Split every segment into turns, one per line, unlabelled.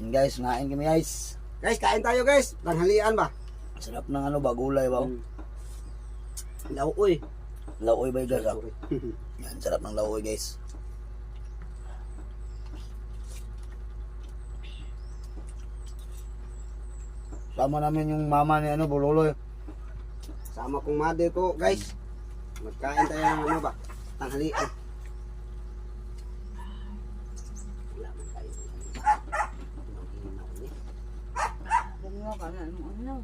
Yun guys, nain kami guys.
Guys, kain tayo guys. Tanghalian ba?
Sarap ng ano ba, gulay ba?
Mm. Lauoy.
Laoy ba guys? ah? Yan, sarap ng laoy guys. Sama namin yung mama ni ano, Bululoy.
Sama kong mother ko guys. Magkain tayo ng ano ba? Tanghalian. Wala man tayo. Mahina ko eh.
Ganun ka na, ano, ano.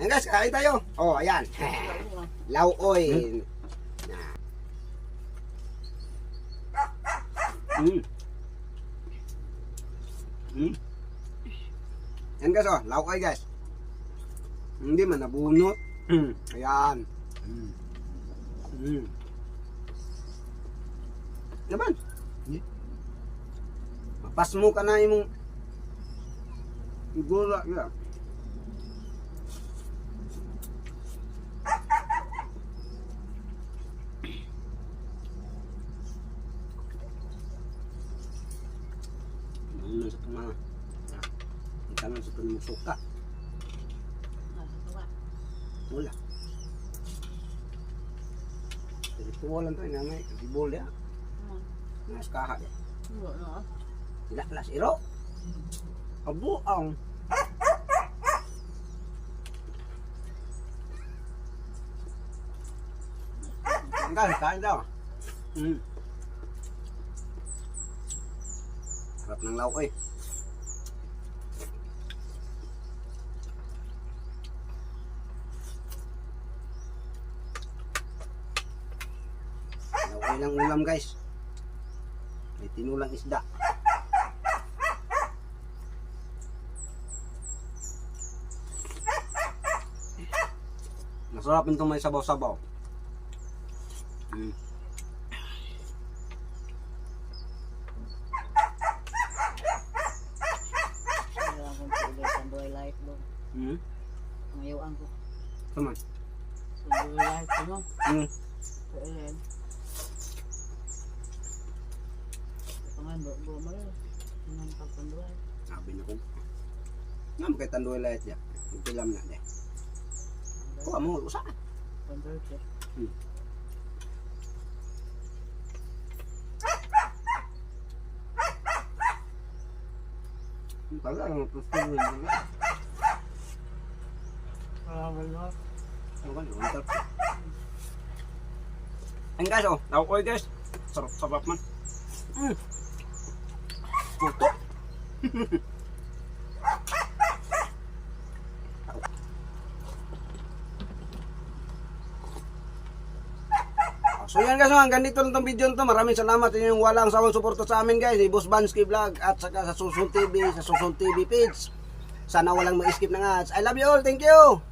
Ayan guys, kain tayo. Oh, ayan. Lauoy. Mm. Mm. Yan guys, oh, lauoy guys. Hindi man nabunot. Mm. Ayan. Mm. Mm. Naman. Mapas mo ka na imong gula ya. Ano sa mga Ika na sa mga suka. Wala. Ritual lang to, inangay. Ibol ya. Nas kaha ya. Tidak kelas iro. Abu ang. Kain, kain daw. Mm. Sarap ng lauk eh. Lauk lang ulam guys. May tinulang isda. Masarap itong may sabaw-sabaw. Mm.
Ayaw akong tuloy sa buhay life mo.
Mm.
Ayaw ang ko.
Come on.
Sa buhay life ko, no?
Mm.
Sa ilan. Sa nga, bu- bu- mo yun. Ang pagpanduay.
Sabi na ko. Nga mo kay tanduay lahat ya. Pilam na de. Kuha mo usa.
Panduay ko.
Pala ang tustuloy mo.
Wala.
Ano ba yun? Sarap. Ayun guys oh. Nakukoy guys. Sarap sarap man. Mm. Puto. So yan guys, oh, hanggang dito lang tong video nito. Maraming salamat sa inyong walang sawang suporta sa amin guys. Boss Bansky Vlog at saka sa Susun TV, sa Susun TV page. Sana walang ma-skip ng ads. I love you all. Thank you.